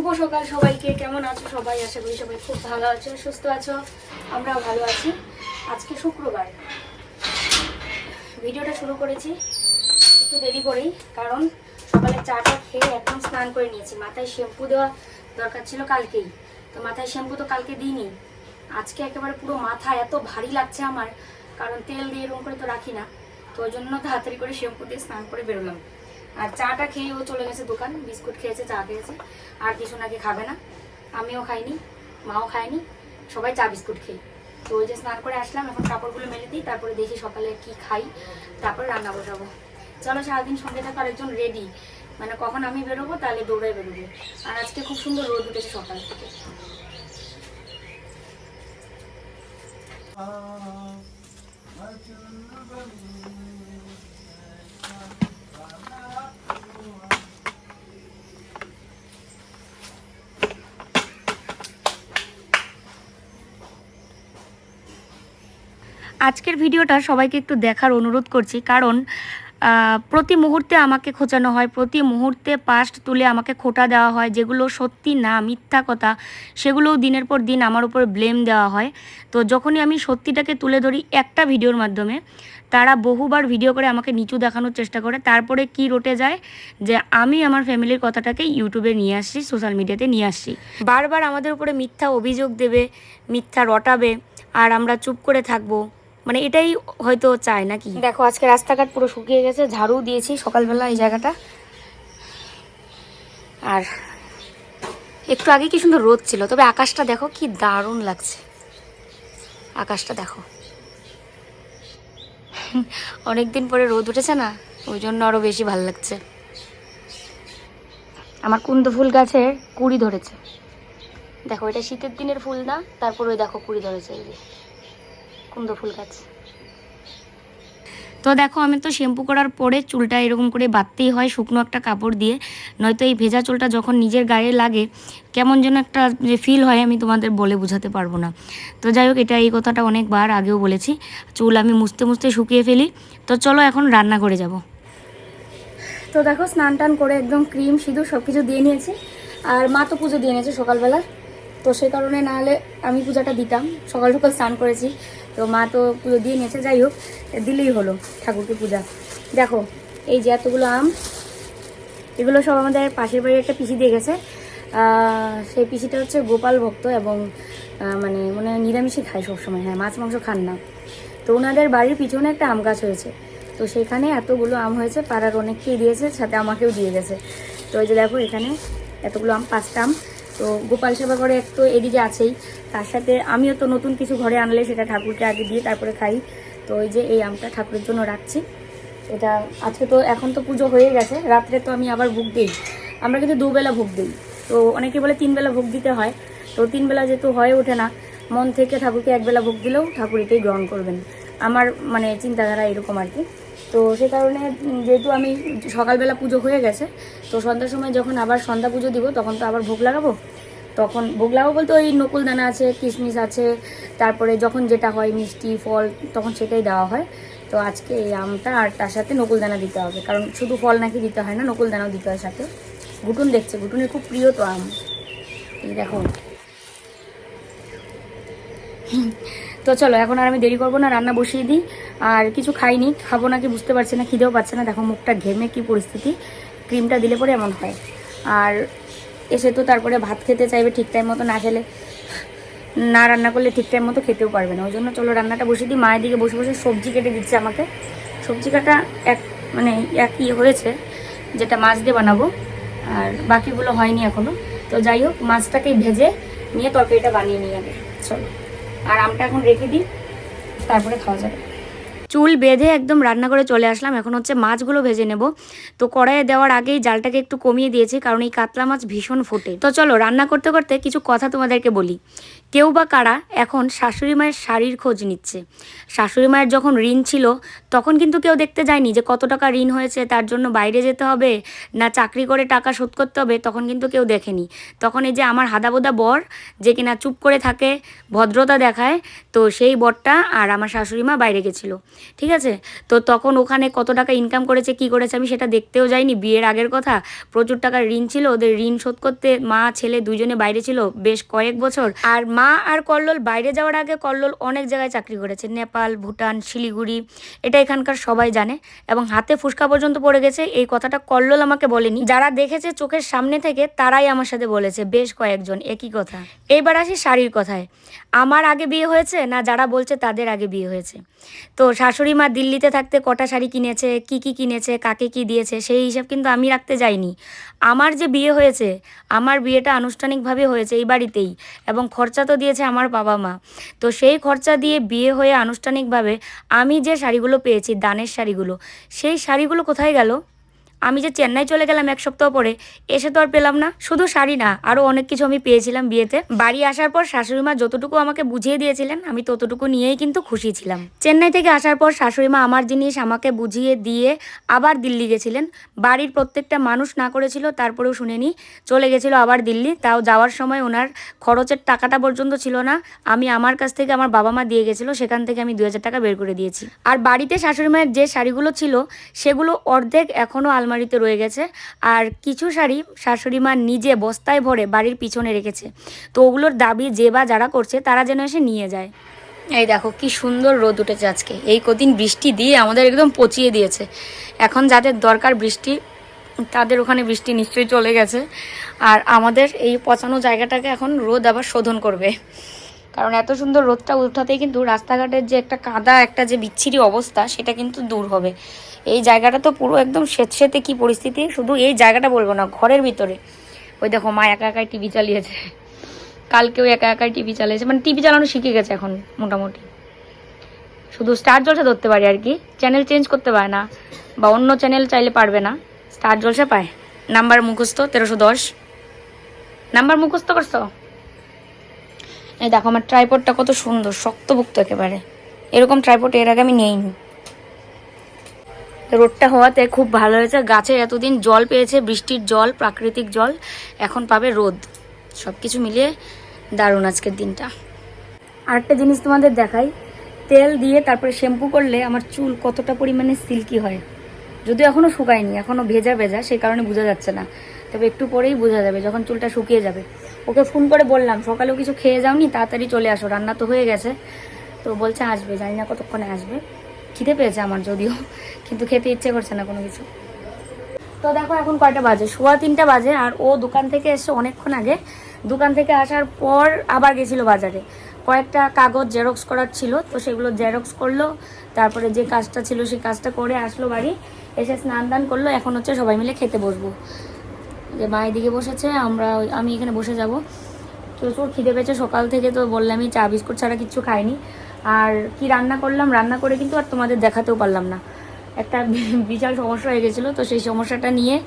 শুভ সকাল সবাইকে। কেমন আছো সবাই? আশা করি সবাই খুব ভালো আছো, সুস্থ আছো। আমরাও ভালো আছি। আজকে শুক্রবার। ভিডিওটা শুরু করেছি। একটু দেরি করেই, কারণ সকালে চাটা খেয়ে এখন স্নান করে নিয়েছি। মাথায় শ্যাম্পু দেওয়া দরকার ছিল কালকেই। তো মাথায় শ্যাম্পু তো কালকে দিইনি। আজকে একেবারে পুরো মাথা এত ভারী লাগছে আমার, কারণ তেল দিয়ে এরকম করে তো রাখি না। তো ওই জন্য তাড়াতাড়ি করে শ্যাম্পু দিয়ে স্নান করে বেরোলাম। আর চাটা খেয়ে ও চলে গেছে দোকান, বিস্কুট খেয়েছে, চা খেয়েছে, আর কিছু নাকি খাবে না। আমিও খাইনি, মাও খায়নি, সবাই চা, বিস্কুট খেয়ে। তো ওই যে স্নান করে আসলাম, এখন কাপড়গুলো মেলে দিই, তারপরে দেখি সকালে কি খাই, তারপরে রান্না বসাবো। চলো সারাদিন সঙ্গে থাকো, আরেকজন রেডি মানে কখন আমি বেরোবো, তাহলে দৌড়ে বেরোবো। আর আজকে খুব সুন্দর রোদ উঠেছে সকাল থেকে। আজকের ভিডিওটা সবাইকে একটু দেখার অনুরোধ করছি। কারণ প্রতি মুহূর্তে আমাকে খোঁচানো হয়, প্রতি মুহূর্তে পাস্ট তুলে আমাকে খোটা দেওয়া হয়, যেগুলো সত্যি না, মিথ্যা কথা, সেগুলোও দিনের পর দিন আমার উপর ব্লেম দেওয়া হয়। তো যখনই আমি সত্যিটাকে তুলে ধরি একটা ভিডিওর মাধ্যমে, তারা বহুবার ভিডিও করে আমাকে নিচু দেখানোর চেষ্টা করে। তারপরে কি রটে যায় যে আমি আমার ফ্যামিলির কথাটাকে ইউটিউবে নিয়ে আসছি সোশ্যাল মিডিয়াতে নিয়ে আসছি। বারবার আমাদের উপরে মিথ্যা অভিযোগ দেবে, মিথ্যা রটাবে, আর আমরা চুপ করে থাকব। মানে এটাই হয়তো চায় নাকি? দেখো, আজকে রাস্তাঘাট পুরো শুকিয়ে গেছে, ঝাড়ু দিয়েছি সকালবেলা এই জায়গাটা। আর একটু আগে কি সুন্দর রোদ ছিল, তবে আকাশটা দেখো কি দারুণ লাগছে। আকাশটা দেখো। অনেকদিন পরে রোদ উঠেছে না, ওই জন্য আরও বেশি ভালো লাগছে। আমার কুন্দ ফুল গাছে কুড়ি ধরেছে। দেখো, এটা শীতের দিনের ফুল না, তারপর ওই দেখো কুড়ি ধরেছে, এই যে। কুন্দ ফুল গাছ। তো দেখো আমি তো শ্যাম্পু করার পরে চুলটা এরকম করে বাঁধতেই হয় শুকনো একটা কাপড় দিয়ে। নয়তো এই ভেজা চুলটা যখন নিজের গায়ে লাগে কেমন যেন একটা যে ফিল হয় আমি তোমাদের বলে বোঝাতে পারব না। তো যাই হোক এটা এই কথাটা অনেকবার আগেও বলেছি। চুল আমি মুছতে মুছতে শুকিয়ে ফেলি। তো চলো এখন রান্না করে যাব। তো দেখো স্নান টান করে একদম ক্রিম সিঁদুর সব কিছু দিয়ে নিয়েছি। আর মা তো পুজো দিয়ে নিয়েছে সকালবেলা। তো সেই কারণে না হলে আমি পূজাটা দিতাম। সকাল সকাল স্নান করেছি। তো মা তো পুজো দিয়ে নিয়েছে, যাই হোক, দিলেই হলো ঠাকুরকে পূজা। দেখো, এই যে এতগুলো আম, এগুলো সব আমাদের পাশের বাড়ির একটা পিসি দিয়ে গেছে। সেই পিসিটা হচ্ছে গোপাল ভক্ত এবং মানে মানে নিরামিষই খায় সবসময়। হ্যাঁ মাছ মাংস খান না। তো ওনাদের বাড়ির পিছনে একটা আম গাছ হয়েছে। তো সেখানে এতগুলো আম হয়েছে, পাড়ার অনেককেই দিয়েছে, সাথে আমাকেও দিয়ে গেছে। তো এই যে দেখো এখানে এতগুলো আম, পাঁচটা আম। তো গোপাল সেবা করে এক তো এদিকে আছেই। তার সাথে আমিও তো নতুন কিছু ঘরে আনলে সেটা ঠাকুরকে আগে দিয়ে তারপরে খাই। তো ওই যে এই আমটা ঠাকুরের জন্য রাখছি। এটা আজকে তো এখন তো পুজো হয়ে গেছে, রাত্রে তো আমি আবার ভোগ দিই। আমরা কিন্তু দুবেলা ভোগ দিই। তো অনেকে বলে তিন বেলা ভোগ দিতে হয়। তো তিন বেলা যেহেতু হয়ে ওঠে না, মন থেকে ঠাকুরকে একবেলা ভোগ দিলেও ঠাকুর এটাই গ্রহণ করবেন। আমার মানে চিন্তাধারা এরকম আর কি। তো সে কারণে যেহেতু আমি সকালবেলা পুজো হয়ে গেছে, তো সন্ধ্যার সময় যখন আবার সন্ধ্যা পুজো দিব, তখন তো আবার ভোগ লাগাবো। তখন ভোগ লাগাবো বলতে ওই নকুল দানা আছে, কিশমিশ আছে, তারপরে যখন যেটা হয় মিষ্টি, ফল, তখন সেটাই দেওয়া হয়। তো আজকে এই আমটা আর তার সাথে নকুল দানা দিতে হবে, কারণ শুধু ফল নাকি দিতে হয় না, নকুল দানাও দিতে হয় সাথে। ঘুটুন দেখছে ঘুটুনের খুব প্রিয় তো আম। এই দেখো। তো চলো, এখন আর আমি দেরি করব না, রান্না বসিয়ে দিই। আর কিছু খাইনি, খাব নাকি বুঝতে পারছি না, খিদেও পাচ্ছে না। দেখো, মুখটা ঘেমে কি পরিস্থিতি। ক্রিমটা দিলে পরে এমন হয়। আর এসে তো তারপরে ভাত খেতে চাইবে ঠিক টাইম মতো না খেলে। না রান্না করলে ঠিক টাইম মতো খেতেও পারবে না। ওই জন্য চলো, রান্নাটা বসিয়ে দিই। মায়ের দিকে বসে বসে সবজি কেটে দিচ্ছে আমাকে। সবজি কাটা এক মানে একই হয়েছে, যেটা মাছ দিয়ে বানাবো। আর বাকিগুলো হয়নি এখনও তো যাই হোক, মাছটাকেই ভেজে নিয়ে তরকারিটা বানিয়ে নিয়ে যাবে চলো। আর আমটা এখন রেখে দিই, তারপরে খাওয়া যাবে। চুল বেঁধে একদম রান্না করে চলে আসলাম। এখন হচ্ছে মাছগুলো ভেজে নেব। তো কড়াইয়ে দেওয়ার আগেই জালটাকে একটু কমিয়ে দিয়েছি, কারণ এই কাতলা মাছ ভীষণ ফোটে। তো চলো, রান্না করতে করতে কিছু কথা তোমাদেরকে বলি। কেউ বা কারা এখন শাশুড়ি মায়ের শাড়ির খোঁজ নিচ্ছে। শাশুড়ি মায়ের যখন ঋণ ছিল তখন কিন্তু কেউ দেখতে যায়নি যে কত টাকা ঋণ হয়েছে, তার জন্য বাইরে যেতে হবে, না চাকরি করে টাকা শোধ করতে হবে, তখন কিন্তু কেউ দেখেনি। তখন এই যে আমার হাদাবোদা বর, যে কিনা চুপ করে থাকে, ভদ্রতা দেখায়, তো সেই বরটা আর আমার শাশুড়ি মা বাইরে গেছিল। ঠিক আছে? তো তখন ওখানে কত টাকা ইনকাম করেছে, কি করেছে আমি সেটা দেখতেও যাইনি, বিয়ের আগের কথা। প্রচুর টাকার ঋণ ছিল, ওদের ঋণ শোধ করতে মা, ছেলে দুজনে বাইরে ছিল বেশ কয়েক বছর। আর মা আর কল্লোল, বাইরে যাওয়ার আগে কল্লোল অনেক জায়গায় চাকরি করেছে, নেপাল, ভুটান, শিলিগুড়ি। এটা এখানকার সবাই জানে এবং হাতে ফুসকা পর্যন্ত পড়ে গেছে, এই কথাটা কল্লোল আমাকে বলেনি। যারা দেখেছে চোখের সামনে থেকে, তারাই আমার সাথে বলেছে, বেশ কয়েকজন, একই কথা। এইবার আসি শাড়ির কথায়। আমার আগে বিয়ে হয়েছে না যারা বলছে তাদের আগে বিয়ে হয়েছে? তো শাশুড়ি মা দিল্লিতে থাকতে কটা শাড়ি কিনেছে, কি কি কিনেছে, কাকে কি দিয়েছে, সেই হিসাব কিন্তু আমি রাখতে যাইনি। আমার যে বিয়ে হয়েছে, আমার বিয়েটা আনুষ্ঠানিকভাবে হয়েছে এই বাড়িতেই এবং খরচা তো দিয়েছে আমার বাবা মা। তো সেই খরচা দিয়ে বিয়ে হয়ে আনুষ্ঠানিকভাবে আমি যে শাড়িগুলো পেয়েছি দানের শাড়িগুলো। সেই শাড়িগুলো কোথায় গেল? আমি যে চেন্নাই চলে গেলাম এক সপ্তাহ পরে, এসে তো আর পেলাম না। শুধু শাড়ি না আরও অনেক কিছু আমি পেয়েছিলাম বিয়েতে। বাড়ি আসার পর শাশুড়ি মা যতটুকু আমাকে বুঝিয়ে দিয়েছিলেন, আমি ততটুকু নিয়েই কিন্তু খুশি ছিলাম। চেন্নাই থেকে আসার পর শাশুড়ি মা আমার জিনিস আমাকে বুঝিয়ে দিয়ে আবার দিল্লি গেছিলেন। বাড়ির প্রত্যেকটা মানুষ না করেছিল, তারপরেও শুনেনি। চলে গেছিল আবার দিল্লি, তাও যাওয়ার সময় ওনার খরচের টাকাটা পর্যন্ত ছিল না। আমি আমার কাছ থেকে আমার বাবা মা দিয়ে গেছিল, সেখান থেকে আমি দু হাজার টাকা বের করে দিয়েছি। আর বাড়িতে শাশুড়ি মায়ের যে শাড়িগুলো ছিল, সেগুলো অর্ধেক এখনও আলমারিতে রয়ে গেছে। আর কিছু শাড়ি শাশুড়ি মা নিজে বস্তায় ভরে বাড়ির পিছনে রেখেছে। তো ওগুলোর দাবি যে বা যারা করছে, তারা যেন এসে নিয়ে যায়। এই দেখো, কি সুন্দর রোদ উঠেছে আজকে। এই কদিন বৃষ্টি দিয়ে আমাদের একদম পচিয়ে দিয়েছে। এখন যাদের দরকার বৃষ্টি, তাদের ওখানে বৃষ্টি নিশ্চয়ই চলে গেছে। আর আমাদের এই পচানো জায়গাটাকে এখন রোদ আবার শোধন করবে। কারণ এত সুন্দর রোদটা উঠাতেই কিন্তু রাস্তাঘাটের যে একটা কাদা, একটা যে বিচ্ছিরি অবস্থা, সেটা কিন্তু দূর হবে। এই জায়গাটা তো পুরো একদম স্বেচ্ছেতে কি পরিস্থিতি? শুধু এই জায়গাটা বলব না, ঘরের ভিতরে। ওই দেখো মা একা একাই টিভি চালিয়েছে। কালকেও একা একাই টিভি চালিয়েছে। মানে টিভি চালানো শিখে গেছে এখন, মোটামুটি। শুধু স্টার জলসা ধরতে পারি আর কি। চ্যানেল চেঞ্জ করতে পারে না, বা অন্য চ্যানেল চাইলে পারবে না। স্টার জলসা পায়। নাম্বার মুখস্থ, তেরোশো দশ। নাম্বার মুখস্থ করছ? এই দেখো, আমার ট্রাইপডটা কত সুন্দর, শক্তভুক্ত একেবারে। এরকম ট্রাইপড এর আগে আমি নেইনি। রোডটা হওয়াতে খুব ভালো হয়েছে। গাছে এতদিন জল পেয়েছে, বৃষ্টির জল, প্রাকৃতিক জল। এখন পাবে রোদ। সব কিছু মিলিয়ে দারুণ আজকের দিনটা। আরেকটা জিনিস তোমাদের দেখাই। তেল দিয়ে তারপরে শ্যাম্পু করলে আমার চুল কতটা পরিমাণে সিল্কি হয়। যদিও এখনও শুকায়নি এখনও ভেজা ভেজা সেই কারণে বোঝা যাচ্ছে না। তবে একটু পরেই বোঝা যাবে যখন চুলটা শুকিয়ে যাবে। ওকে ফোন করে বললাম, সকালেও কিছু খেয়ে যাওনি? তাড়াতাড়ি চলে আসো, রান্না তো হয়ে গেছে। তো বলছে, আসবে। জানি না কতক্ষণে আসবে। খিদে পেয়েছে আমার যদিও, কিন্তু খেতে ইচ্ছে করছে না কোনো কিছু। তো দেখো এখন কয়টা বাজে? সোয়া তিনটা বাজে আর ও দোকান থেকে এসে অনেকক্ষণ আগে দোকান থেকে আসার পর আবার গেছিল বাজারে। কয়েকটা কাগজ জেরক্স করার ছিল, তো সেগুলো জেরক্স করল, তারপরে যে কাজটা ছিল সেই কাজটা করে আসলো বাড়ি, এসে স্নান দান করল, এখন হচ্ছে সবাই মিলে খেতে বসবো। যে মা এদিকে বসেছে, আমরা আমি এখানে বসে যাব। প্রচুর খিদে পেয়েছে, সকাল থেকে তো বললামই চা, বিস্কুট ছাড়া কিছু খাইনি। আর কি রান্না করলাম? রান্না করে কিন্তু আর তোমাদের দেখাতেও পারলাম না। একটা বিশাল সমস্যা হয়ে গেছিল, তো সেই সমস্যাটা নিয়ে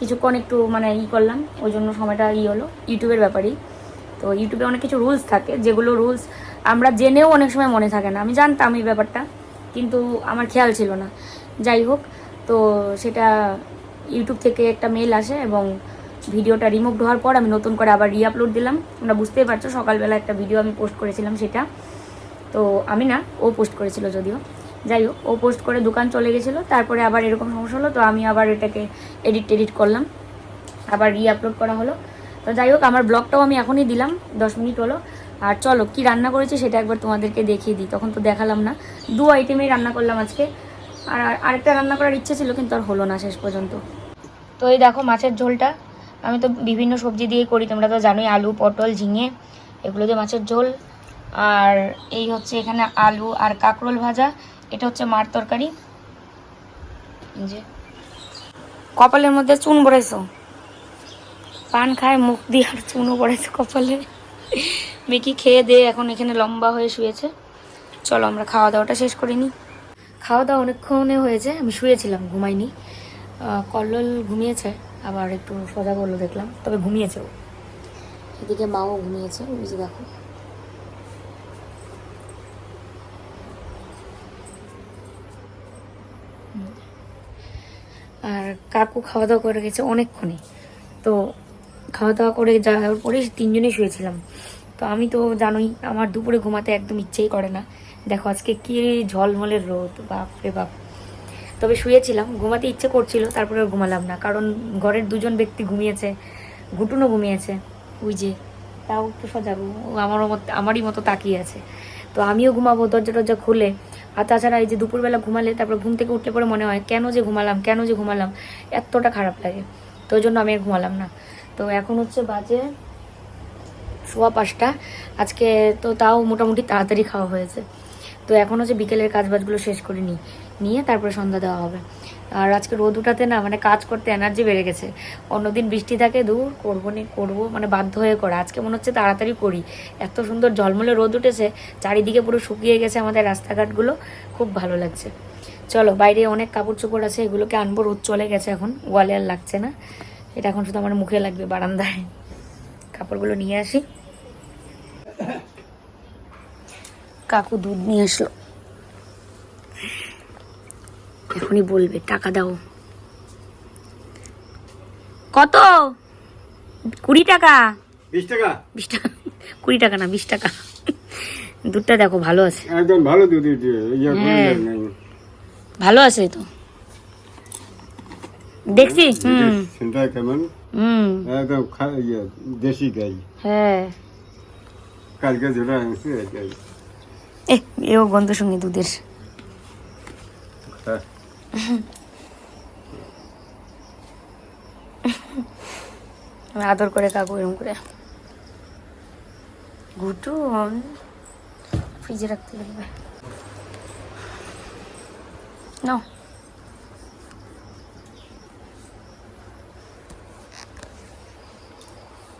কিছুক্ষণ একটু মানে ই করলাম। ওই জন্য সময়টা ই হলো। ইউটিউবের ব্যাপারেই। তো ইউটিউবে অনেক কিছু রুলস থাকে। যেগুলো রুলস আমরা জেনেও অনেক সময় মনে থাকে না। আমি জানতাম এই ব্যাপারটা, কিন্তু আমার খেয়াল ছিল না। যাই হোক, তো সেটা ইউটিউব থেকে একটা মেল আসে এবং ভিডিওটা রিমুভ হওয়ার পর আমি নতুন করে আবার রিআপলোড দিলাম। তোমরা বুঝতেই পারছ, সকালবেলা একটা ভিডিও আমি পোস্ট করেছিলাম সেটা। তো আমি না, ও পোস্ট করেছিল যদিও। যাই হোক, ও পোস্ট করে দোকান চলে গেছিল, তারপরে আবার এরকম সমস্যা হলো, তো আমি আবার এটাকে এডিট টেডিট করলাম। আবার রি আপলোড করা হলো। তো যাই হোক, আমার ব্লগটাও আমি এখনই দিলাম, দশ মিনিট হলো। আর চলো, কি রান্না করেছি সেটা একবার তোমাদেরকে দেখিয়ে দিই। তখন তো দেখালাম না। দু আইটেমেই রান্না করলাম আজকে। আর আরেকটা রান্না করার ইচ্ছে ছিল, কিন্তু আর হলো না শেষ পর্যন্ত। তো এই দেখো মাছের ঝোলটা। আমি তো বিভিন্ন সবজি দিয়েই করি, তোমরা তো জানোই, আলু, পটল, ঝিঙে, এগুলো দিয়ে মাছের ঝোল। আর এই হচ্ছে এখানে আলু আর কাঁকরোল ভাজা, এটা হচ্ছে মার তরকারি। যে। কপালের মধ্যে চুন বড়াইছো পান খায় মুখ দিয়ে আর চুনও পড়েছে কপালে। মেকি খেয়ে দিয়ে এখন এখানে লম্বা হয়ে শুয়েছে। চলো আমরা খাওয়া দাওয়াটা শেষ করে নিই। খাওয়া দাওয়া অনেকক্ষণে হয়েছে, আমি শুয়েছিলাম, ঘুমাইনি। কল্লোল ঘুমিয়েছে, আবার একটু সজাগ হলো দেখলাম, তবে ঘুমিয়েছে ও। এদিকে মাও ঘুমিয়েছে যে দেখো। আর কাকু খাওয়া দাওয়া করে গেছে অনেকক্ষণে। তো খাওয়া দাওয়া করে যাওয়ার পরে তিনজনে শুয়েছিলাম। তো আমি তো জানোই, আমার দুপুরে ঘুমাতে একদম ইচ্ছেই করে না। দেখো আজকে কি ঝলমলের রোদ, বাপ রে বাপ। তবে শুয়েছিলাম, ঘুমাতে ইচ্ছে করছিল, তারপরে ঘুমালাম না। কারণ ঘরের দুজন ব্যক্তি ঘুমিয়েছে ঘুটুনও ঘুমিয়েছে। ওই যে, তাও একটু সজাগ আমারও আমারই মতো তাকিয়ে আছে। তো আমিও ঘুমাবো দরজা টরজা খুলে আর তাছাড়া এই যে দুপুরবেলা ঘুমালে, তারপর ঘুম থেকে উঠলে পরে মনে হয়, কেন যে ঘুমালাম, কেন যে ঘুমালাম? এতটা খারাপ লাগে। তো ওই জন্য আমি আর ঘুমালাম না। তো এখন হচ্ছে বাজে সোয়া পাঁচটা। আজকে তো তাও মোটামুটি তাড়াতাড়ি খাওয়া হয়েছে। তো এখন হচ্ছে বিকেলের কাজ বাজগুলো শেষ করে নিই নিয়ে তারপরে সন্ধ্যা দেওয়া হবে। আর আজকে রোদ উঠাতে না মানে কাজ করতে এনার্জি বেড়ে গেছে। অন্যদিন বৃষ্টি থাকে, দূর করব নি, করব মানে বাধ্য হয়ে করা। আজকে মনে হচ্ছে তাড়াতাড়ি করি। এত সুন্দর ঝলমলে রোদ উঠেছে, চারিদিকে পুরো শুকিয়ে গেছে আমাদের রাস্তাঘাটগুলো। খুব ভালো লাগছে। চলো, বাইরে অনেক কাপড় চোপড় আছে, এগুলোকে আনব, রোদ চলে গেছে এখন। ওয়ালে আর লাগছে না। এটা এখন শুধু আমার মুখে লাগবে, বারান্দায়। কাপড়গুলো নিয়ে আসি। কাকু দুধ নিয়ে আসলো। এখনই বলবে টাকা দাও। কত? কুড়ি টাকা? বিশ টাকা? বিশ টাকা? কুড়ি টাকা না বিশ টাকা। দুধটা দেখো ভালো আছে। একদম ভালো দুধ হ্যাঁ। ভালো আছে তো। দেখছি হুম। কেমন? হুম। একদম ইয়ে দেশি গাই। হ্যাঁ। কালকে যেটা আনছি এ এও গন্ধ সঙ্গে দুধের। হ্যাঁ। আদর করে কাকু এরকম করে। ঘুটু ফ্রিজে রাখতে লাগবে। নাও।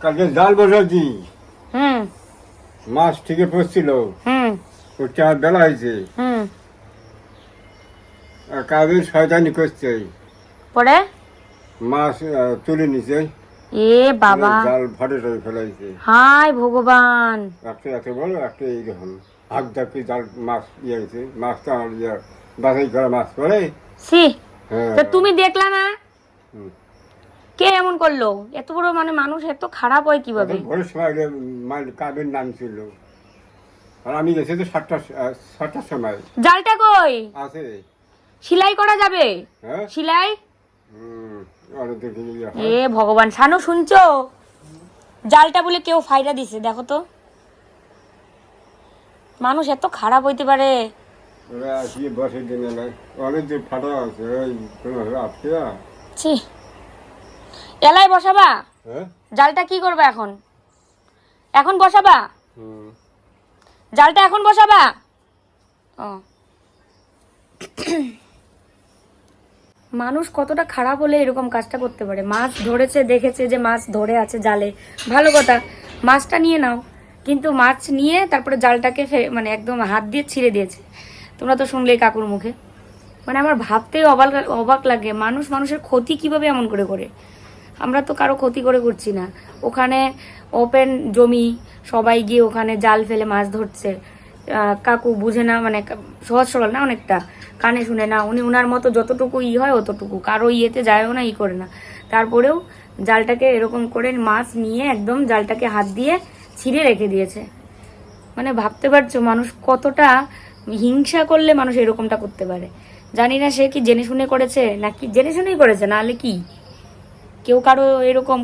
কালকে জাল বসাচ্ছি। হুম। মাছ ঠিকই পড়ছিল হুম। বেলা হয়েছে। শয়তানি করছে। পরে? মাছ তুলে নিছে। এ বাবা। জাল ফেলাইছে হাই ভগবান। একটা এত বড় একটা এইরকম হাত ডাকি জাল মাছ ইয়ে হয়েছে। মাছটা আমার ইয়ে বাছাই করা মাছ পড়ে সি তা তুমি দেখলা না? কে এমন করল? এত বড় মানে মানুষ এত খারাপ হয় কীভাবে? ভোরের সময় কাবের নাম ছিল? আর আমি গেছি তো সাতটা সাতটার সময়। জালটা কই? আছে। সেলাই করা যাবে? হ্যাঁ। সেলাই। এ ভগবান শানু শুনছো? জালটা বলে কেউ ফাইরা দিছে দেখো তো। মানুষ এত খারাপ হইতে পারে। ওরা আসিয়ে বসে দিন এলাকায় অনেক যে ফাটা আছে ওই কোনো ছি। এলাই বসাবা? হ্যাঁ? জালটা কি করবা এখন? এখন বসাবা? হুম। জালটা এখন বসাবা? ও। মানুষ কতটা খারাপ হলে এরকম কাজটা করতে পারে? মাছ ধরেছে, দেখেছে যে মাছ ধরে আছে জালে। ভালো কথা, মাছটা নিয়ে নাও। কিন্তু মাছ নিয়ে তারপরে জালটাকে মানে একদম হাত দিয়ে ছিঁড়ে দিয়েছে। তোমরা তো শুনলেই কাকুর মুখে। মানে আমার ভাবতেই অবাক অবাক লাগে। মানুষ মানুষের ক্ষতি কীভাবে এমন করে করে? আমরা তো কারও ক্ষতি করে করছি না। ওখানে ওপেন জমি, সবাই গিয়ে ওখানে জাল ফেলে মাছ ধরছে। কাকু বুঝে না মানে সহজ সরল না অনেকটা? কানে শুনে না। উনি উনার মতো যতটুকু ই হয় অতটুকু। কারও ইয়েতে যায়ও না, ই করে না। তারপরেও জালটাকে এরকম করে মাছ নিয়ে একদম জালটাকে হাত দিয়ে ছিঁড়ে রেখে দিয়েছে। মানে ভাবতে পারছ, মানুষ কতটা হিংসা করলে মানুষ এরকমটা করতে পারে? জানি না সে কি জেনে শুনে করেছে, নাকি জেনে শুনেই করেছে নাহলে কি? কেউ কারও এরকম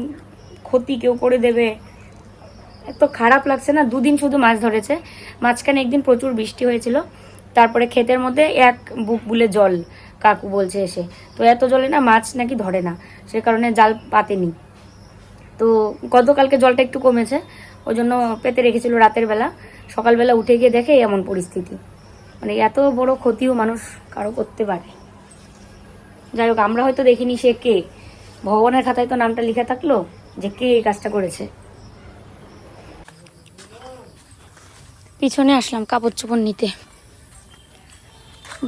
ক্ষতি কেউ করে দেবে। এত খারাপ লাগছে না? দুদিন শুধু মাছ ধরেছে। মাঝখানে একদিন প্রচুর বৃষ্টি হয়েছিল। তারপরে ক্ষেতের মধ্যে এক বুক বুলে জল, কাকু বলছে এসে। তো এত জলে না মাছ নাকি ধরে না, সে কারণে জাল পাতেনি। তো গতকালকে জলটা একটু কমেছে, ওই জন্য পেতে রেখেছিল রাতের বেলা। সকালবেলা উঠে গিয়ে দেখে এমন পরিস্থিতি। মানে এত বড় ক্ষতিও মানুষ কারও করতে পারে। যাই হোক, আমরা হয়তো দেখিনি সে কে। ভগবানের খাতায় তো নামটা লিখে থাকল যে কে এই কাজটা করেছে। পিছনে আসলাম কাপড় চোপড় নিতে।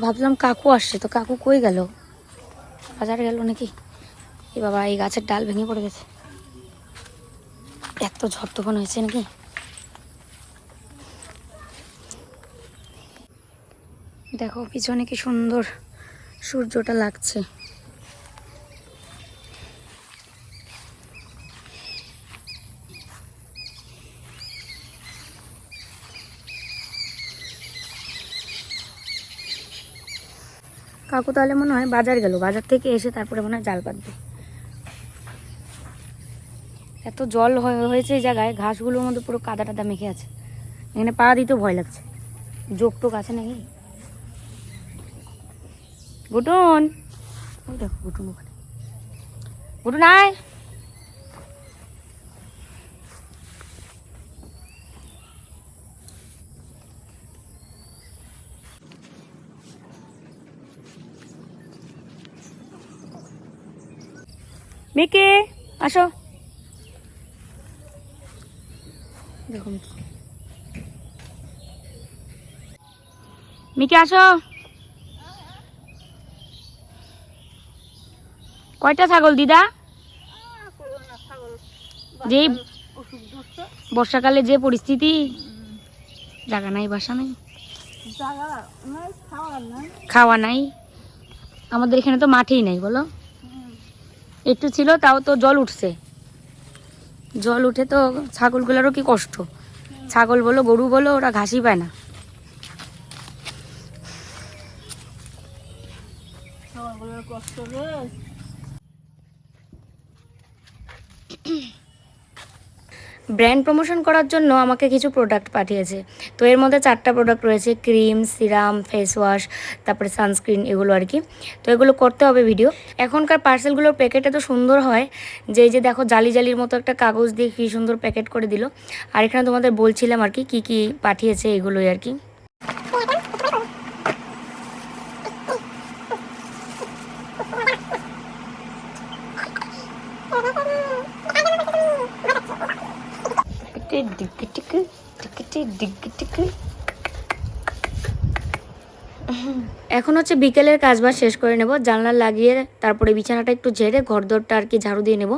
ভাবলাম কাকু আসছে, তো কাকু কই গেল? বাজারে গেল নাকি? এ বাবা, এই গাছের ডাল ভেঙে পড়ে গেছে। এত ঝড় তুফান হয়েছে নাকি? দেখো, পিছনে কি সুন্দর সূর্যটা লাগছে। কাকু তাহলে মনে হয় বাজার গেল। বাজার থেকে এসে তারপরে মনে হয় জাল পাতবে। এত জল হয়েছে এই জায়গায়, ঘাসগুলোর মধ্যে পুরো কাদা টাদা মেখে আছে। এখানে পা দিতেও ভয় লাগছে। জোক টোক আছে নাকি? গুটুন। ওই দেখো, গুটুন ওখানে। গুটুন, আয়। মিকি আসো। মিকি আসো। কয়টা ছাগল দিদা? যে বর্ষাকালে যে পরিস্থিতি জায়গা নাই বাসা নাই। খাওয়া নাই। আমাদের এখানে তো মাঠেই নাই বলো। একটু ছিল, তাও তো জল উঠছে। জল উঠে তো ছাগলগুলোরও কি কষ্ট? ছাগল বলো, গরু বলো, ওরা ঘাসই পায় না। ব্র্যান্ড প্রমোশন করার জন্য আমাকে কিছু প্রোডাক্ট পাঠিয়েছে। তো এর মধ্যে চারটা প্রোডাক্ট রয়েছে ক্রিম সিরাম ফেস ওয়াশ তারপরে সানস্ক্রিন এগুলো আর কি। তো এগুলো করতে হবে ভিডিও এখনকার পার্সেলগুলোর প্যাকেট এত সুন্দর হয়, যে এই যে দেখো জালি জালির মতো একটা কাগজ দিয়ে কী সুন্দর প্যাকেট করে দিল। আর এখানে তোমাদের বলছিলাম আর কি, কী কী পাঠিয়েছে এগুলোই আর কি। Tick tick tick tick tick এখন হচ্ছে বিকেলের কাজবাজ শেষ করে নেব, জানলা লাগিয়ে তারপরে বিছানাটা একটু ঝেড়ে ঘরদোরটা আর কি ঝাড়ু দিয়ে নেব।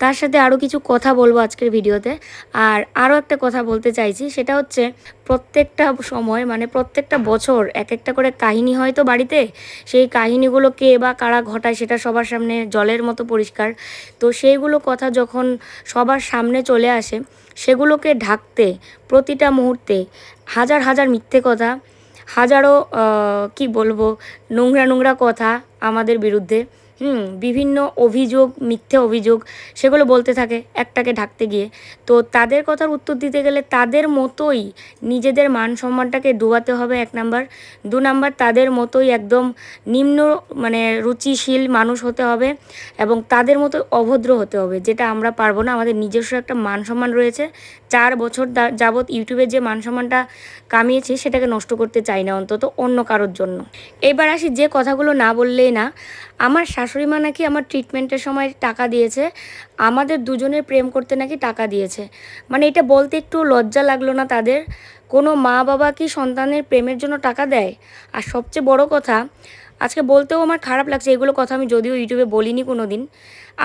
তার সাথে আরও কিছু কথা বলব আজকের ভিডিওতে। আর আরও একটা কথা বলতে চাইছি, সেটা হচ্ছে প্রত্যেকটা সময় মানে প্রত্যেকটা বছর এক একটা করে কাহিনী হয় তো বাড়িতে? সেই কাহিনীগুলো কে বা কারা ঘটায় সেটা সবার সামনে জলের মতো পরিষ্কার। তো সেইগুলো কথা যখন সবার সামনে চলে আসে, সেগুলোকে ঢাকতে, প্রতিটা মুহূর্তে হাজার হাজার মিথ্যে কথা হাজারো কি বলব নোংরা নোংরা কথা আমাদের বিরুদ্ধে। হুম, বিভিন্ন অভিযোগ, মিথ্যে অভিযোগ, সেগুলো বলতে থাকে একটাকে ঢাকতে গিয়ে। তো তাদের কথার উত্তর দিতে গেলে তাদের মতোই নিজেদের মান সম্মানটাকে ডুবাতে হবে এক নাম্বার। দু নাম্বার, তাদের মতোই একদম নিম্ন মানে রুচিশীল মানুষ হতে হবে এবং তাদের মতো অভদ্র হতে হবে, যেটা আমরা পারব না। আমাদের নিজস্ব একটা মান সম্মান রয়েছে। চার বছর যাবৎ ইউটিউবে যে মান সম্মানটা কামিয়েছি, সেটাকে নষ্ট করতে চাই না অন্তত অন্য কারোর জন্য। এবার আসি যে কথাগুলো না বললেই না। আমার শাশুড়ি মা নাকি আমার ট্রিটমেন্টের সময় টাকা দিয়েছে, আমাদের দুজনের প্রেম করতে নাকি টাকা দিয়েছে। মানে এটা বলতে একটু লজ্জা লাগল না তাদের? কোনো মা বাবা কি সন্তানের প্রেমের জন্য টাকা দেয়? আর সবচেয়ে বড় কথা, আজকে বলতেও আমার খারাপ লাগছে, এগুলো কথা আমি যদিও ইউটিউবে বলিনি কোনো দিন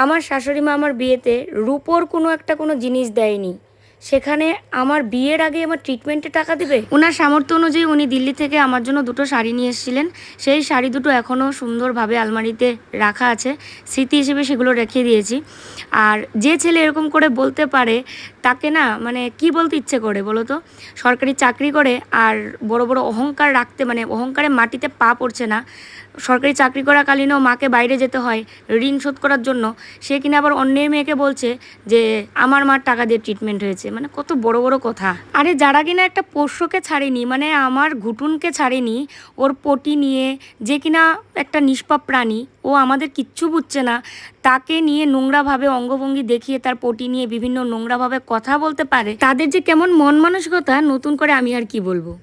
আমার শাশুড়ি মা আমার বিয়েতে রূপোর কোনো একটা কোনো জিনিস দেয়নি। সেখানে আমার বিয়ের আগে আমার ট্রিটমেন্টে টাকা দেবে? ওনার সামর্থ্য অনুযায়ী উনি দিল্লি থেকে আমার জন্য দুটো শাড়ি নিয়ে এসেছিলেন। সেই শাড়ি দুটো এখনও সুন্দরভাবে আলমারিতে রাখা আছে। স্মৃতি হিসেবে সেগুলো রেখে দিয়েছি। আর যে ছেলে এরকম করে বলতে পারে, তাকে না মানে কি বলতে ইচ্ছে করে বলো তো? সরকারি চাকরি করে আর বড় বড় অহংকার রাখতে মানে অহংকারে মাটিতে পা পড়ছে না। সরকারি চাকরি করাকালীনও মাকে বাইরে যেতে হয়, ঋণ শোধ করার জন্য। সে কিনা আবার অন্যের মেয়েকে বলছে যে, আমার মার টাকা দিয়ে ট্রিটমেন্ট হয়েছে। মানে কত বড় বড় কথা। আরে যারা কিনা একটা পোষ্যকে ছাড়েনি মানে আমার ঘুটুনকে ছাড়েনি, ওর পটি নিয়ে যে কিনা একটা নিষ্পাপ প্রাণী, ও আমাদের কিচ্ছু বুঝছে না। তাকে নিয়ে নোংরাভাবে, অঙ্গভঙ্গি দেখিয়ে তার পটি নিয়ে বিভিন্ন নোংরাভাবে কথা বলতে পারে। তাদের যে কেমন মন মানসিকতা, নতুন করে আমি আর কি বলব?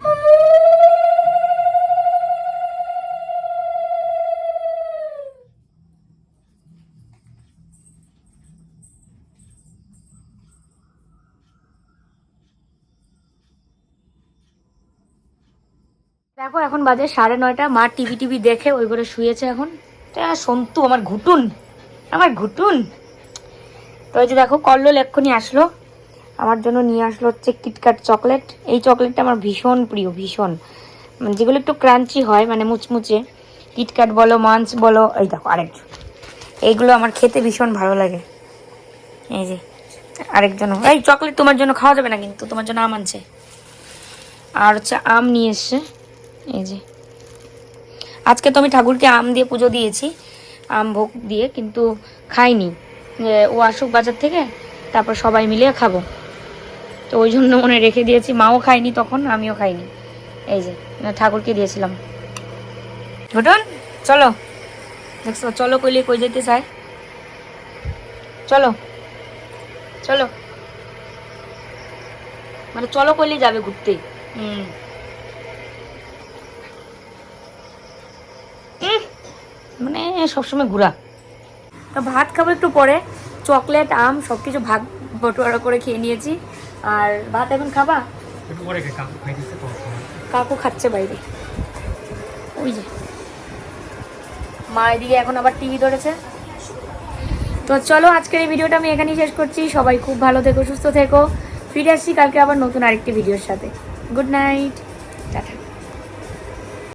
দেখো, এখন বাজে সাড়ে নয়টা। মা টিভি টিভি দেখে ওই করে শুয়েছে এখন। সন্তু, আমার ঘুটুন আমার ঘুটুন। তো এই যে দেখো, কল্লোল এক্ষুনি আসলো। আমার জন্য নিয়ে আসলো হচ্ছে কিটকাট চকলেট এই চকলেটটা আমার ভীষণ প্রিয়, ভীষণ। মানে যেগুলো একটু ক্রাঞ্চি হয় মানে মুচমুচে। কিটকাট বলো, মাঞ্চ বলো, এই দেখো আরেকজন এইগুলো আমার খেতে ভীষণ ভালো লাগে। এই যে, আরেকজন। এই চকলেট তোমার জন্য খাওয়া যাবে না কিন্তু, তোমার জন্য আম আনছে। আর হচ্ছে আম নিয়ে এসছে। এই যে। আজকে তো আমি ঠাকুরকে আম দিয়ে পুজো দিয়েছি, আম ভোগ দিয়ে, কিন্তু খাইনি। ও আসুক বাজার থেকে, তারপর সবাই মিলে খাব। তো ওই জন্য মনে রেখে দিয়েছি, মাও খায়নি তখন, আমিও খাইনি। এই যে ঠাকুরকে দিয়েছিলাম। ঘটন, চলো। দেখছ, চলো কইলে কই যেতে চায়? চলো চলো। মানে চলো কইলে যাবে ঘুরতে। হুম উম, মানে সবসময় ঘোরা। তো ভাত খাব একটু পরে। চকলেট আম সব কিছু ভাগ বটোয়ারা করে খেয়ে নিয়েছি। আর ভাত এখন খাবা? কাকু খাচ্ছে বাইরে। ওই যে। মা এদিকে এখন আবার টিভি ধরেছে। তো চলো আজকের এই ভিডিওটা আমি এখানেই শেষ করছি। সবাই খুব ভালো থেকো সুস্থ থেকো। ফিরে আসছি কালকে আবার নতুন আরেকটি ভিডিওর সাথে। Good night.